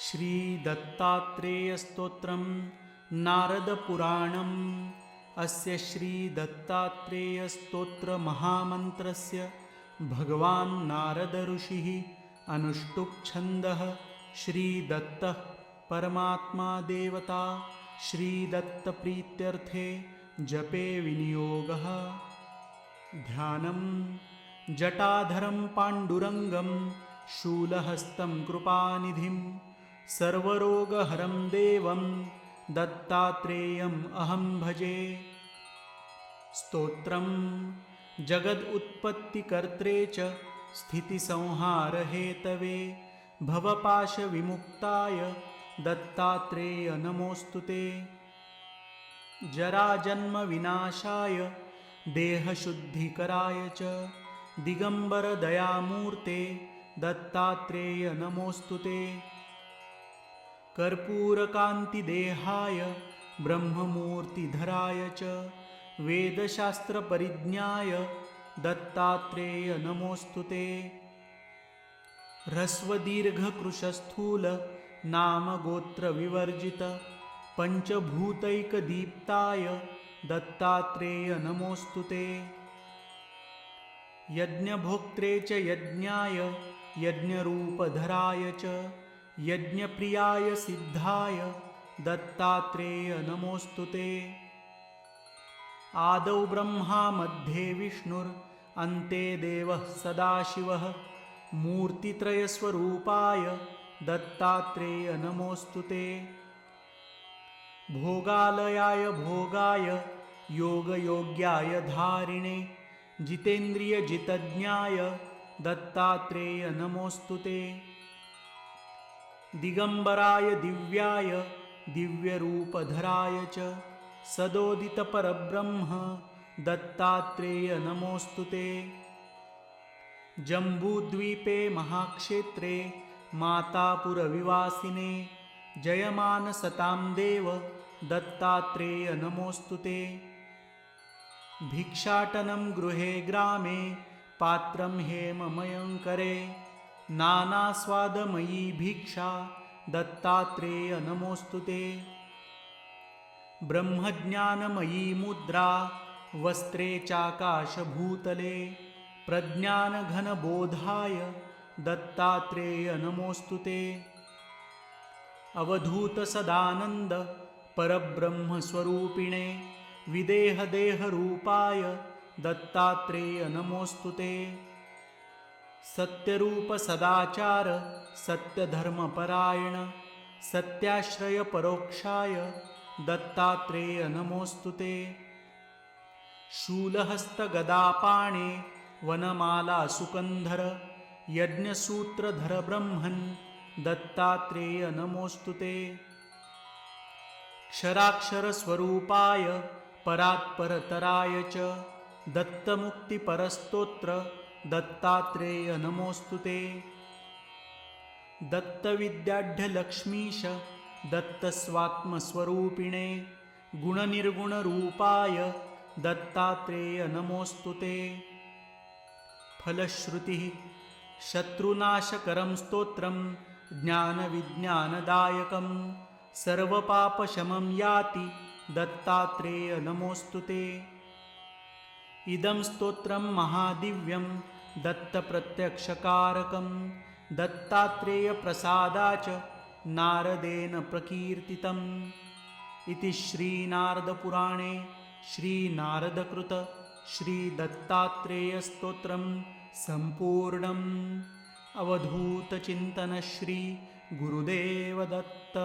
श्रीदत्तात्रेयस्तोत्रं नारदपुराणम्। अस्य श्रीदत्तात्रेयस्तोत्रमहामन्त्रस्य भगवान् नारदऋषिः अनुष्टुप्छन्दः श्रीदत्तः परमात्मा देवता श्रीदत्तप्रीत्यर्थे जपे विनियोगः। ध्यानं जटाधरं पाण्डुरङ्गं शूलहस्तं कृपानिधिं सर्वरोगहरं देवं दत्तात्रेयम् अहं भजे। स्तोत्रं जगदुत्पत्तिकर्त्रे च स्थितिसंहारहेतवे भवपाशविमुक्ताय दत्तात्रेय नमोऽस्तु ते। जराजन्मविनाशाय देहशुद्धिकराय च दिगम्बरदयामूर्ते दत्तात्रेय नमोऽस्तु ते कर्पूरकान्तिदेहाय ब्रह्ममूर्तिधराय च वेदशास्त्रपरिज्ञाय दत्तात्रेय नमोऽस्तु ते। ह्रस्वदीर्घकृशस्थूल नामगोत्रविवर्जित पञ्चभूतैकदीप्ताय दत्तात्रेय नमोऽस्तु ते। यज्ञभोक्त्रे च यज्ञाय यज्ञरूपधराय च यज्ञप्रियाय सिद्धाय दत्तात्रेय नमोऽस्तु ते। आदौ ब्रह्मा मध्ये विष्णुरन्ते देवः सदाशिवः मूर्तित्रयस्वरूपाय दत्तात्रेय नमोऽस्तु ते। भोगालयाय भोगाय योगयोग्याय धारिणे जितेन्द्रियजितज्ञाय दत्तात्रेय नमोऽस्तु ते दिगम्बराय दिव्याय दिव्यरूपधराय च। सदोदितपरब्रह्म दत्तात्रेय नमोऽस्तु ते। जम्बूद्वीपे महाक्षेत्रे मातापुरविवासिने जयमानसतां देव दत्तात्रेय नमोऽस्तु ते। भिक्षाटनं गृहे ग्रामे पात्रं हेममयङ्करे नानास्वादमयी भिक्षा दत्तात्रेय नमोऽस्तु ते। ब्रह्मज्ञानमयी मुद्रा वस्त्रे चाकाशभूतले प्रज्ञानघनबोधाय दत्तात्रेय नमोऽस्तु ते। अवधूतसदानन्द परब्रह्मस्वरूपिणे विदेहदेहरूपाय दत्तात्रेय नमोऽस्तु ते सत्यरूपसदाचार सत्यधर्मपरायण सत्याश्रयपरोक्षाय दत्तात्रेय नमोऽस्तु ते। शूलहस्तगदापाणे वनमालासुकन्धर यज्ञसूत्रधरब्रह्मन् दत्तात्रेय नमोऽस्तु ते। क्षराक्षरस्वरूपाय परात्परतराय च दत्तमुक्तिपरस्तोत्र दत्तात्रेय नमोऽस्तु ते। दत्तविद्याढ्यलक्ष्मीश दत्तस्वात्मस्वरूपिणे गुणनिर्गुणरूपाय दत्तात्रेय नमोऽस्तु ते। फलश्रुतिः शत्रुनाशकरं स्तोत्रं ज्ञानविज्ञानदायकं सर्वपापशमं याति दत्तात्रेय नमोऽस्तु ते इदं स्तोत्रं महादिव्यं दत्तप्रत्यक्षकारकं दत्तात्रेयप्रसादा च नारदेन प्रकीर्तितम्। इति श्रीनारदपुराणे श्रीनारदकृत श्रीदत्तात्रेयस्तोत्रं सम्पूर्णम्। अवधूतचिन्तनश्री गुरुदेवदत्त